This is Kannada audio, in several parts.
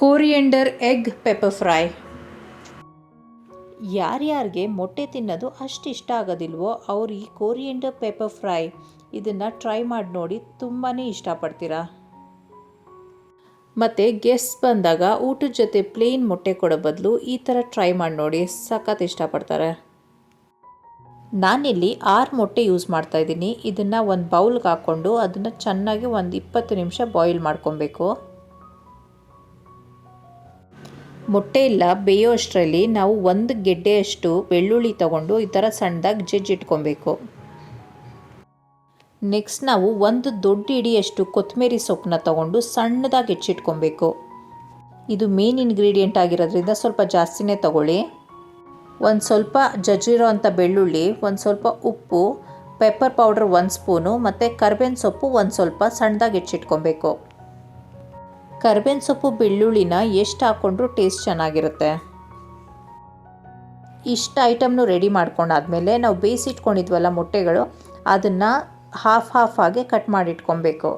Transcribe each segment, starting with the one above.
ಕೋರಿಯಂಡರ್ ಎಗ್ ಪೆಪ್ಪರ್ ಫ್ರೈ ಯಾರ್ಯಾರಿಗೆ ಮೊಟ್ಟೆ ತಿನ್ನೋದು ಅಷ್ಟು ಇಷ್ಟ ಆಗೋದಿಲ್ವೋ ಅವ್ರು ಈ ಕೋರಿಯಂಡರ್ ಪೆಪ್ಪರ್ ಫ್ರೈ ಇದನ್ನು ಟ್ರೈ ಮಾಡಿ ನೋಡಿ ತುಂಬಾ ಇಷ್ಟಪಡ್ತೀರಾ. ಮತ್ತು ಗೆಸ್ಟ್ ಬಂದಾಗ ಊಟದ ಜೊತೆ ಪ್ಲೇನ್ ಮೊಟ್ಟೆ ಕೊಡೋ ಬದಲು ಈ ಥರ ಟ್ರೈ ಮಾಡಿ ನೋಡಿ ಸಖತ್ ಇಷ್ಟಪಡ್ತಾರೆ. ನಾನಿಲ್ಲಿ ಆರು ಮೊಟ್ಟೆ ಯೂಸ್ ಮಾಡ್ತಾ ಇದ್ದೀನಿ. ಇದನ್ನು ಒಂದು ಬೌಲ್ಗೆ ಹಾಕ್ಕೊಂಡು ಅದನ್ನು ಚೆನ್ನಾಗಿ ಒಂದು ಇಪ್ಪತ್ತು ನಿಮಿಷ ಬಾಯ್ಲ್ ಮಾಡ್ಕೊಬೇಕು. ಮೊಟ್ಟೆ ಇಲ್ಲ, ಬೇಯೋ ಅಷ್ಟರಲ್ಲಿ ನಾವು ಒಂದು ಗೆಡ್ಡೆಯಷ್ಟು ಬೆಳ್ಳುಳ್ಳಿ ತಗೊಂಡು ಈ ಥರ ಸಣ್ಣದಾಗಿ ಜಜ್ಜಿಟ್ಕೊಬೇಕು ನೆಕ್ಸ್ಟ್ ನಾವು ಒಂದು ದೊಡ್ಡ ಇಡಿಯಷ್ಟು ಕೊತ್ತಂಬರಿ ಸೊಪ್ಪನ್ನ ತಗೊಂಡು ಸಣ್ಣದಾಗಿ ಹೆಚ್ಚಿಟ್ಕೊಬೇಕು. ಇದು ಮೇನ್ ಇಂಗ್ರೀಡಿಯೆಂಟ್ ಆಗಿರೋದ್ರಿಂದ ಸ್ವಲ್ಪ ಜಾಸ್ತಿನೇ ತಗೊಳ್ಳಿ. ಒಂದು ಸ್ವಲ್ಪ ಜಜ್ಜಿರೋ ಅಂಥ ಬೆಳ್ಳುಳ್ಳಿ, ಒಂದು ಸ್ವಲ್ಪ ಉಪ್ಪು, ಪೆಪ್ಪರ್ ಪೌಡ್ರ್ ಒಂದು ಸ್ಪೂನು, ಮತ್ತು ಕರ್ಬೇವಿನ ಸೊಪ್ಪು ಒಂದು ಸ್ವಲ್ಪ ಸಣ್ಣದಾಗಿ ಹೆಚ್ಚಿಟ್ಕೊಬೇಕು. ಕರ್ಬೇವಿನ ಸೊಪ್ಪು ಬೆಳ್ಳುಳ್ಳಿನ ಎಷ್ಟು ಹಾಕ್ಕೊಂಡ್ರೂ ಟೇಸ್ಟ್ ಚೆನ್ನಾಗಿರುತ್ತೆ. ಇಷ್ಟು ಐಟಮ್ನು ರೆಡಿ ಮಾಡ್ಕೊಂಡಾದ್ಮೇಲೆ ನಾವು ಬೇಯಿಸಿಟ್ಕೊಂಡಿದ್ವಲ್ಲ ಮೊಟ್ಟೆಗಳು, ಅದನ್ನು ಹಾಫ್ ಹಾಫ್ ಆಗಿ ಕಟ್ ಮಾಡಿಟ್ಕೊಬೇಕು.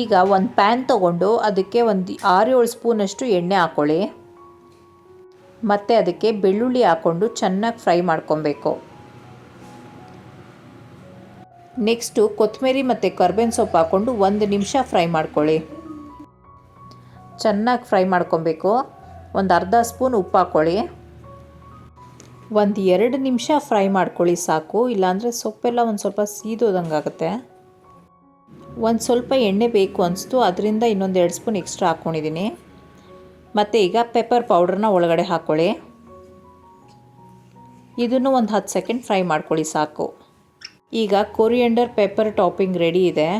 ಈಗ ಒಂದು ಪ್ಯಾನ್ ತೊಗೊಂಡು ಅದಕ್ಕೆ ಒಂದು ಆರು ಏಳು ಸ್ಪೂನಷ್ಟು ಎಣ್ಣೆ ಹಾಕ್ಕೊಳ್ಳಿ ಮತ್ತು ಅದಕ್ಕೆ ಬೆಳ್ಳುಳ್ಳಿ ಹಾಕ್ಕೊಂಡು ಚೆನ್ನಾಗಿ ಫ್ರೈ ಮಾಡ್ಕೊಬೇಕು. ನೆಕ್ಸ್ಟು ಕೊತ್ತಂಬರಿ ಮತ್ತು ಕರ್ಬೇವಿನ ಸೊಪ್ಪು ಹಾಕ್ಕೊಂಡು ಒಂದು ನಿಮಿಷ ಫ್ರೈ ಮಾಡ್ಕೊಳ್ಳಿ. ಚೆನ್ನಾಗಿ ಫ್ರೈ ಮಾಡ್ಕೊಬೇಕು. ಒಂದು ಅರ್ಧ ಸ್ಪೂನ್ ಉಪ್ಪು ಹಾಕ್ಕೊಳ್ಳಿ ಒಂದು ಎರಡು ನಿಮಿಷ ಫ್ರೈ ಮಾಡ್ಕೊಳ್ಳಿ ಸಾಕು. ಇಲ್ಲಾಂದರೆ ಸೊಪ್ಪೆಲ್ಲ ಒಂದು ಸ್ವಲ್ಪ ಸೀದೋದಂಗೆ ಆಗುತ್ತೆ. ಒಂದು ಸ್ವಲ್ಪ ಎಣ್ಣೆ ಬೇಕು ಅನಿಸ್ತು. ಅದರಿಂದ ಇನ್ನೊಂದು ಎರಡು ಸ್ಪೂನ್ ಎಕ್ಸ್ಟ್ರಾ ಹಾಕ್ಕೊಂಡಿದ್ದೀನಿ ಮತ್ತು ಈಗ ಪೆಪ್ಪರ್ ಪೌಡ್ರನ್ನ ಒಳಗಡೆ ಹಾಕ್ಕೊಳ್ಳಿ ಇದನ್ನು ಒಂದು ಹತ್ತು ಸೆಕೆಂಡ್ ಫ್ರೈ ಮಾಡ್ಕೊಳ್ಳಿ ಸಾಕು. ಈಗ ಕೊರಿಯಂಡರ್ ಪೆಪ್ಪರ್ ಟಾಪಿಂಗ್ ರೆಡಿ ಇದೆ.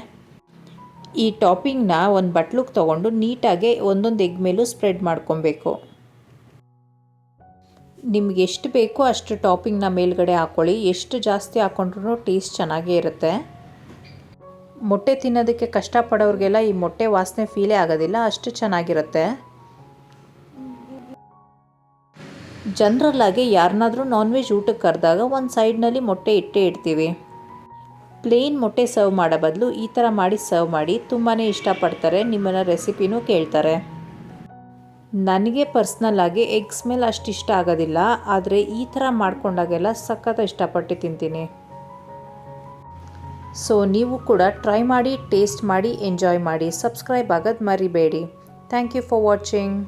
ಈ ಟಾಪಿಂಗ್ನ ಒಂದು ಬಟ್ಲಿಗೆ ತೊಗೊಂಡು ನೀಟಾಗಿ ಒಂದೊಂದು ಎಗ್ ಮೇಲೂ ಸ್ಪ್ರೆಡ್ ಮಾಡ್ಕೊಬೇಕು. ನಿಮ್ಗೆ ಎಷ್ಟು ಬೇಕೋ ಅಷ್ಟು ಟಾಪಿಂಗ್ನ ಮೇಲ್ಗಡೆ ಹಾಕ್ಕೊಳ್ಳಿ ಎಷ್ಟು ಜಾಸ್ತಿ ಹಾಕ್ಕೊಂಡ್ರೂ ಟೇಸ್ಟ್ ಚೆನ್ನಾಗೇ ಇರುತ್ತೆ. ಮೊಟ್ಟೆ ತಿನ್ನೋದಕ್ಕೆ ಕಷ್ಟಪಡೋರಿಗೆಲ್ಲ ಈ ಮೊಟ್ಟೆ ವಾಸನೆ ಫೀಲೇ ಆಗೋದಿಲ್ಲ, ಅಷ್ಟು ಚೆನ್ನಾಗಿರುತ್ತೆ. ಜನರಲ್ಲಾಗಿ ಯಾರನ್ನಾದರೂ ನಾನ್ ವೆಜ್ ಊಟಕ್ಕೆ ಕರೆದಾಗ ಒಂದು ಸೈಡ್ನಲ್ಲಿ ಮೊಟ್ಟೆ ಇಟ್ಟೇ ಇಡ್ತೀವಿ. ಪ್ಲೇನ್ ಮೊಟ್ಟೆ ಸರ್ವ್ ಮಾಡೋ ಬದಲು ಈ ಥರ ಮಾಡಿ ಸರ್ವ್ ಮಾಡಿ ತುಂಬಾ ಇಷ್ಟಪಡ್ತಾರೆ. ನಿಮ್ಮನ್ನು ರೆಸಿಪಿನೂ ಕೇಳ್ತಾರೆ. ನನಗೆ ಪರ್ಸ್ನಲ್ಲಾಗಿ ಎಗ್ ಸ್ಮೆಲ್ ಅಷ್ಟು ಇಷ್ಟ ಆಗೋದಿಲ್ಲ. ಆದರೆ ಈ ಥರ ಮಾಡಿಕೊಂಡಾಗೆಲ್ಲ ಸಖತ್ ಇಷ್ಟಪಟ್ಟು ತಿಂತೀನಿ. ಸೊ, ನೀವು ಕೂಡ ಟ್ರೈ ಮಾಡಿ, ಟೇಸ್ಟ್ ಮಾಡಿ, ಎಂಜಾಯ್ ಮಾಡಿ. ಸಬ್ಸ್ಕ್ರೈಬ್ ಆಗೋದು ಮರಿಬೇಡಿ. Thank you for watching.